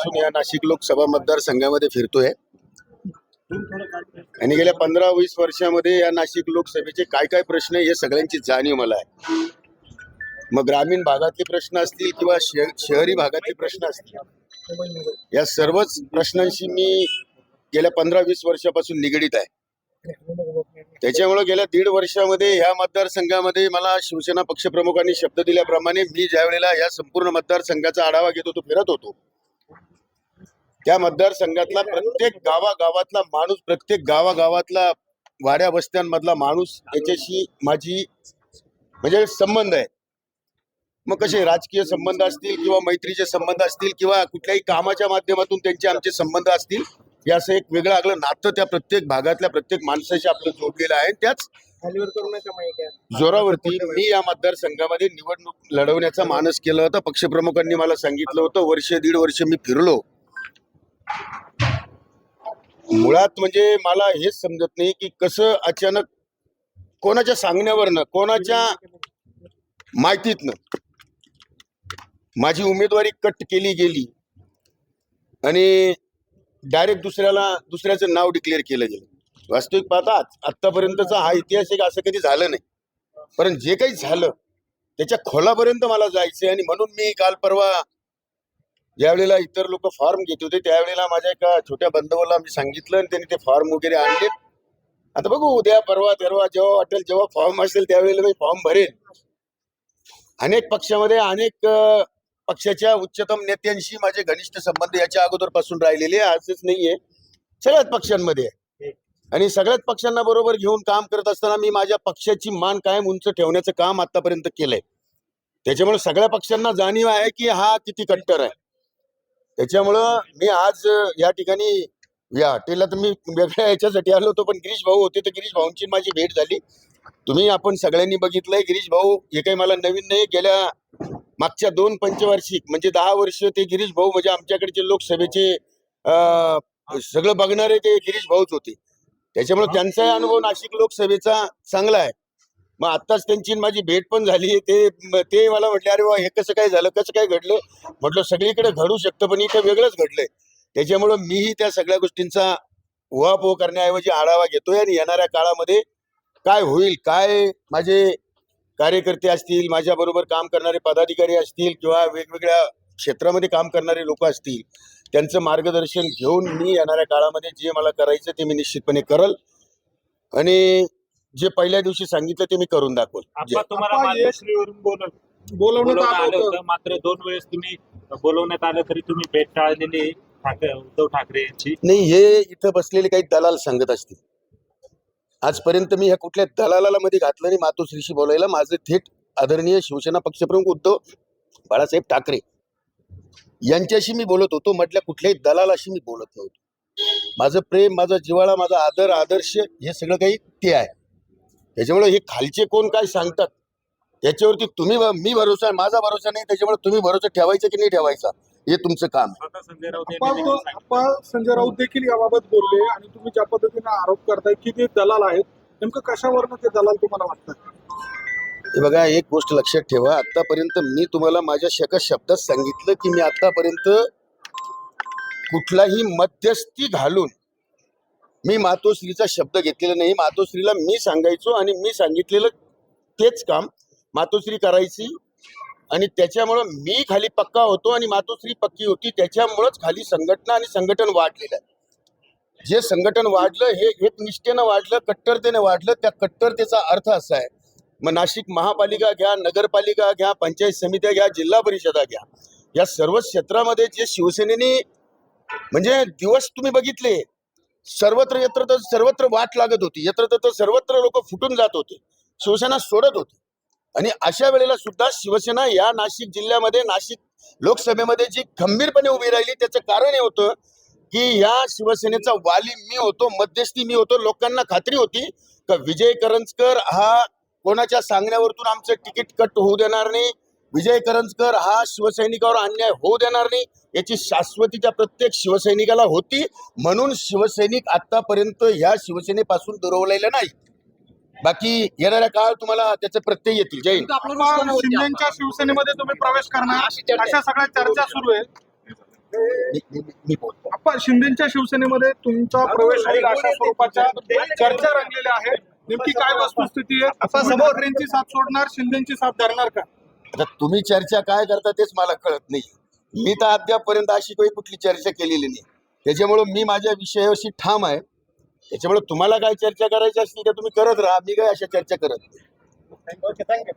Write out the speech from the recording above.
आजपासून या नाशिक लोकसभा मतदारसंघामध्ये फिरतोय. आणि गेल्या पंधरा वीस वर्षामध्ये या नाशिक लोकसभेचे काय काय प्रश्न आहे हे सगळ्यांची जाणीव मला आहे. मग ग्रामीण भागातले प्रश्न असतील किंवा शहरी भागातले प्रश्न असतील या सर्वच प्रश्नांशी मी गेल्या पंधरा वीस वर्षापासून निगडीत आहे. त्याच्यामुळे गेल्या दीड वर्षामध्ये ह्या मतदारसंघामध्ये मला शिवसेना पक्षप्रमुखांनी शब्द दिल्याप्रमाणे मी ज्या वेळेला या संपूर्ण मतदारसंघाचा आढावा घेत होतो फिरत होतो त्या मतदारसंघातला प्रत्येक गावागावातला माणूस प्रत्येक गावागावातला वाड्या वस्त्यांमधला माणूस याच्याशी माझी म्हणजे संबंध आहे. मग कसे राजकीय संबंध असतील किंवा मैत्रीचे संबंध असतील किंवा कुठल्याही कामाच्या माध्यमातून त्यांचे आमचे संबंध असतील हे असं एक वेगळं आगलं नातं त्या प्रत्येक भागातल्या प्रत्येक माणसाशी आपलं जोडलेलं आहे. त्याच जोरावरती मी या मतदारसंघामध्ये निवडणूक लढवण्याचा मानस केला होता. पक्षप्रमुखांनी मला सांगितलं होतं वर्ष दीड वर्ष मी फिरलो. मुळात म्हणजे मला हेच समजत नाही की कसं अचानक कोणाच्या सांगण्यावरनं कोणाच्या माहितीतनं माझी उमेदवारी कट केली गेली आणि डायरेक्ट दुसऱ्याला दुसऱ्याचं नाव डिक्लेअर केलं गेलं. वास्तविक पाहता आत्तापर्यंतचा हा इतिहास एक असं कधी झालं नाही. पण जे काही झालं त्याच्या खोलापर्यंत मला जायचं आणि म्हणून मी काल परवा ज्यावेळेला इतर लोक फॉर्म घेत होते त्यावेळेला माझ्या एका छोट्या बंधवाला मी सांगितलं आणि त्यांनी ते फॉर्म वगैरे आणले. आता बघू उद्या परवा तेरवा जेव्हा वाटेल जेव्हा फॉर्म असेल त्यावेळेला मी फॉर्म भरेन. अनेक पक्षामध्ये अनेक पक्षाच्या उच्चतम नेत्यांशी माझे घनिष्ठ संबंध याच्या अगोदरपासून राहिलेले आहे, आजच नाहीये. सगळ्याच पक्षांमध्ये आहे. आणि सगळ्याच पक्षांना बरोबर घेऊन काम करत असताना मी माझ्या पक्षाची मान कायम उंच ठेवण्याचं काम आतापर्यंत केलंय. त्याच्यामुळे सगळ्या पक्षांना जाणीव आहे की हा किती कट्टर आहे. त्याच्यामुळं मी आज या ठिकाणी या हॉटेलला तर मी वेगळ्या याच्यासाठी आलो होतो पण गिरीश भाऊ होते तर गिरीश भाऊंची माझी भेट झाली. तुम्ही आपण सगळ्यांनी बघितलंय गिरीश भाऊ हे काही मला नवीन नाही गेल्या मागच्या दोन पंचवार्षिक म्हणजे दहा वर्ष ते गिरीश भाऊ म्हणजे आमच्याकडचे लोकसभेचे सगळं बघणारे ते गिरीश भाऊच होते. त्याच्यामुळे त्यांचा अनुभव नाशिक लोकसभेचा चांगला आहे. मग आत्ताच त्यांची माझी भेट पण झाली. ते ते मला म्हटले अरे वा हे कसं काय झालं? कसं काय घडलं? म्हटलं सगळीकडे घडू शकतं पण इथं वेगळंच घडलंय. त्याच्यामुळं मीही त्या सगळ्या गोष्टींचा उहापोह करण्याऐवजी आढावा घेतोय आणि येणाऱ्या काळामध्ये काय होईल? काय माझे कार्यकर्ते असतील माझ्याबरोबर काम करणारे पदाधिकारी असतील किंवा वेगवेगळ्या क्षेत्रामध्ये काम करणारे लोक असतील त्यांचं मार्गदर्शन घेऊन मी येणाऱ्या काळामध्ये जे मला करायचं ते मी निश्चितपणे करल. आणि जे पहिल्या दिवशी सांगितलं ते मी करून दाखवल. तुम्हाला बोलव बोलवण्यात बोलवण्यात आलं आलं होतं. होतं. मात्र दोन वेळेस तुम्ही बोलवण्यात आलं तरी तुम्ही भेट टाळलेली आहे. ठाकरे उद्धव ठाकरे यांची नाही हे इथं बसलेले काही दलाल सांगत असतील. आजपर्यंत मी ह्या कुठल्या दलालाला मध्ये घातलं नाही मातोश्रीशी बोलायला. माझे थेट आदरणीय शिवसेना पक्षप्रमुख उद्धव बाळासाहेब ठाकरे यांच्याशी मी बोलत होतो. म्हटल्या कुठल्याही दलालाशी मी बोलत नव्हतो. माझं प्रेम माझा जिव्हाळा माझा आदर आदर्श हे सगळं काही ते आहे. त्याच्यामुळे हे खालचे कोण काय सांगतात? त्याच्यावरती तुम्ही मी भरोसा आहे माझा भरोसा नाही त्याच्यामुळे तुम्ही भरोसा ठेवायचा की नाही ठेवायचा? हे तुमचं काम संजय राऊत देखील याबाबत बोलले आणि तुम्ही ज्या पद्धतीने आरोप करताय की ते दलाल आहेत नेमकं कशावरनं ते दलाल तुम्हाला वाटतात? हे बघा एक गोष्ट लक्षात ठेवा. आतापर्यंत मी तुम्हाला माझ्या एका शब्दात सांगितलं की मी आतापर्यंत कुठलाही मध्यस्थी घालून मी मातोश्रीचा शब्द घेतलेला नाही. मातोश्रीला मी सांगायचो आणि मी सांगितलेलं तेच काम मातोश्री करायची. आणि त्याच्यामुळं मी खाली पक्का होतो आणि मातोश्री पक्की होती. त्याच्यामुळंच खाली संघटना आणि संघटन वाढलेलं आहे. जे संघटन वाढलं हे एक निष्ठेनं वाढलं कट्टरतेनं वाढलं त्या कट्टरतेचा अर्थ असा आहे. मग नाशिक महापालिका घ्या नगरपालिका घ्या पंचायत समित्या घ्या जिल्हा परिषदा घ्या. या सर्व क्षेत्रामध्ये जे शिवसेनेने म्हणजे दिवस तुम्ही बघितले सर्वत्र यत्र तर सर्वत्र वाट लागत होती. यत्र तर सर्वत्र लोक फुटून जात होते. शिवसेना सोडत होती. आणि अशा वेळेला सुद्धा शिवसेना या नाशिक जिल्ह्यामध्ये नाशिक लोकसभेमध्ये जी खंबीरपणे उभी राहिली त्याचं कारण हे होतं की या शिवसेनेचा वाली मी होतो मध्यस्थी मी होतो लोकांना खात्री होती का विजय करंजकर हा कोणाच्या सांगण्यावरतून आमचं तिकीट कट होऊ देणार नाही विजय करंजकर हा शिवसैनिकावर अन्याय होऊ देणार नाही याची शाश्वतीच्या प्रत्येक शिवसैनिकाला होती. म्हणून शिवसैनिक आतापर्यंत ह्या शिवसेनेपासून दुरवलेला नाही बाकी येणाऱ्या काळ तुम्हाला त्याचे प्रत्यय येतील. जय हिंद. आपण शिंदेच्या शिवसेनेमध्ये तुम्ही प्रवेश करणार. अशा सगळ्या चर्चा सुरू आहे. आपण शिंदेच्या शिवसेनेमध्ये तुमचा प्रवेश होईल अशा स्वरूपाच्या चर्चा रंगलेल्या आहेत नेमकी काय वस्तुस्थिती आहे? आपण ठाकरेंची साथ सोडणार शिंदेची साथ धरणार का? आता तुम्ही चर्चा काय करता तेच मला कळत नाही. मी तर अद्यापपर्यंत अशी काही कुठली चर्चा केलेली नाही. त्याच्यामुळं मी माझ्या विषयाशी ठाम आहे. त्याच्यामुळे तुम्हाला काय चर्चा करायची असतील तर तुम्ही करत राहा. मी काय अशा चर्चा करत नाही. थँक्यू.